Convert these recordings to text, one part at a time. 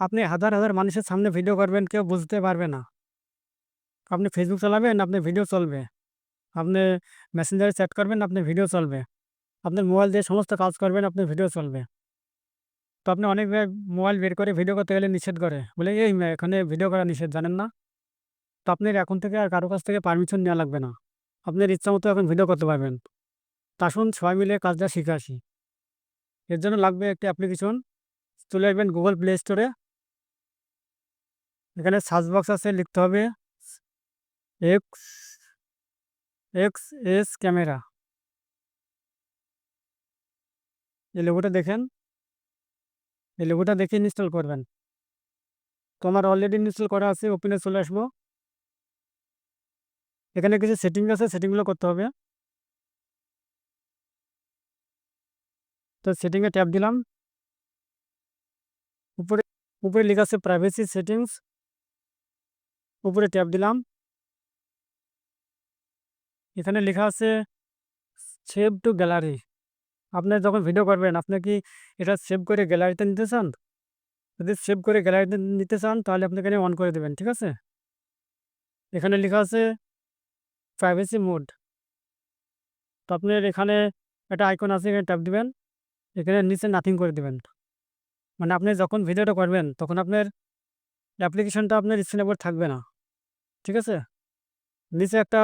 আপনি হাজার, হাজার মানুষের সামনে ভিডিও করবেন কেউ বুঝতে পারবে না। আপনি ফেসবুক চালাবেন, আপনি ভিডিও চলবে। আপনি মেসেঞ্জারে চ্যাট করবেন, আপনি ভিডিও চলবে। আপনার মোবাইল দিয়ে সমস্ত কাজ করবেন, আপনার ভিডিও চলবে। তো আপনি অনেক মোবাইল বের করে ভিডিও করতে গেলে নিষেধ করে। বলে, "এই এখানে ভিডিও করা নিষেধ জানেন না?" তো আপনার এখন থেকে আর কারও কাছ থেকে পারমিশন নেওয়া লাগবে না। আপনার ইচ্ছা মতো এখন ভিডিও করতে পারবেন। তা আসুন সবাই মিলে কাজটা শিখে আসি। এর জন্য লাগবে একটি অ্যাপ্লিকেশন। চলে আসবেন গুগল প্লে এ। এখানে সার্চ বক্স আছে লিখতে হবে এক্স এক্সএস ক্যামেরা। এই লোগোটা দেখেন। এই লোগোটা দেখে ইনস্টল করবেন। তো আমার অলরেডি ইনস্টল করা আছে। ওপেনে চলে আসব। এখানে কিছু সেটিং আছে, সেটিংগুলো করতে হবে। তো সেটিং এ ট্যাপ দিলাম। উপরে উপরে লেখা আছে প্রাইভেসি সেটিংস। উপরে ট্যাপ দিলাম। এখানে লেখা আছে সেভ টু গ্যালারি। আপনি যখন ভিডিও করবেন, আপনি কি এটা সেভ করে গ্যালারিতে নিতে চান? যদি সেভ করে গ্যালারিতে নিতে চান, তাহলে আপনি এখানে অন করে দেবেন। ঠিক আছে? এখানে লেখা আছে প্রাইভেসি মোড। তো আপনার এখানে একটা আইকন আছে, এখানে ট্যাপ দিবেন। এখানে নিচে নাথিং করে দেবেন মানে আপনি যখন ভিডিওটা করবেন, তখন আপনার অ্যাপ্লিকেশনটা আপনার স্ক্রিনের উপর থাকবে না। ঠিক আছে? নিচে একটা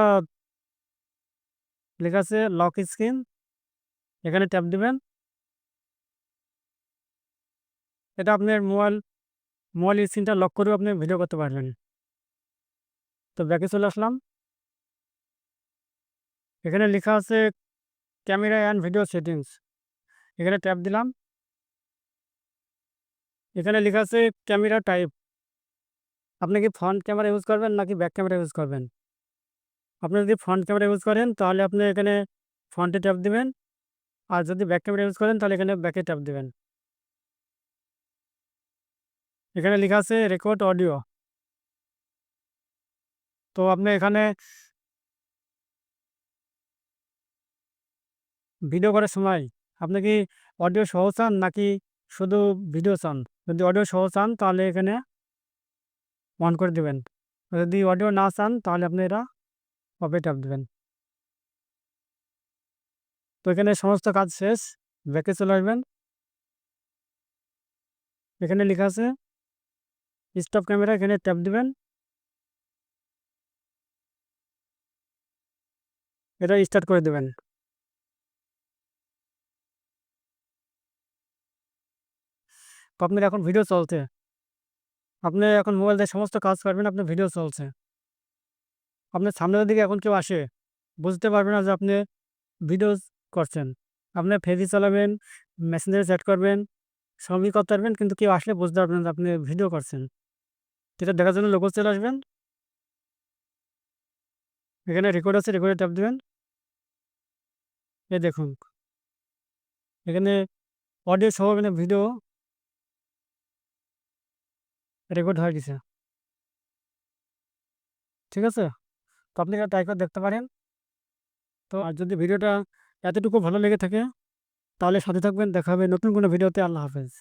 লেখা আছে লক স্ক্রিন। এখানে ট্যাপ দিবেন। এটা আপনার মোবাইল মোবাইল স্ক্রিনটা লক করেও আপনি ভিডিও করতে পারবেন। তো ব্যাকে চলে আসলাম। এখানে লেখা আছে ক্যামেরা অ্যান্ড ভিডিও সেটিংস। এখানে ট্যাপ দিলাম। এখানে লেখা আছে ক্যামেরা টাইপ। আপনি কি ফ্রন্ট ক্যামেরা ইউজ করবেন নাকি ব্যাক ক্যামেরা ইউজ করবেন? আপনি যদি ফ্রন্ট ক্যামেরা ইউজ করেন, তাহলে আপনি এখানে ফ্রন্টে ট্যাপ দিবেন। আর যদি ব্যাক ক্যামেরা ইউজ করেন, তাহলে এখানে ব্যাকে ট্যাপ দিবেন। এখানে লেখা আছে রেকর্ড অডিও। তো আপনি এখানে ভিডিও করার সময় আপনি কি অডিও সহ চান নাকি শুধু ভিডিও চান? যদি অডিও সহ চান, তাহলে এখানে অন করে দিবেন। যদি অডিও না চান, তাহলে আপনি এটা অফে ট্যাপ দেবেন তো এখানে সমস্ত কাজ শেষ। ব্যাকে চলে আসবেন। এখানে লেখা আছে স্টপ ক্যামেরা এখানে ট্যাপ দিবেন। এটা স্টার্ট করে দেবেন আপনার এখন ভিডিও চলছে। আপনি এখন মোবাইল দিয়ে সমস্ত কাজ করবেন, আপনার ভিডিও চলছে। আপনার সামনের দিকে এখন কেউ আসে, বুঝতে পারবে না যে আপনি ভিডিও করছেন। আপনি ফেসবুক চালাবেন, মেসেঞ্জারে চ্যাট করবেন, সবই করতে পারবেন কিন্তু কেউ আসলে বুঝতে পারবেন যে আপনি ভিডিও করছেন। এটা দেখার জন্য লোগো চলে আসবেন। এখানে রেকর্ড আছে, রেকর্ডে ট্যাপ দেবেন এই দেখুন। এখানে অডিও সহ ভিডিও রেকর্ড হয়ে গেছে। ঠিক আছে? তো আপনি এটা ট্রাই করে দেখতে পারেন। তো আর যদি ভিডিওটা এতটুকু ভালো লেগে থাকে, তাহলে সাথে থাকবেন। দেখা হবে নতুন কোনো ভিডিওতে। আল্লাহ হাফেজ।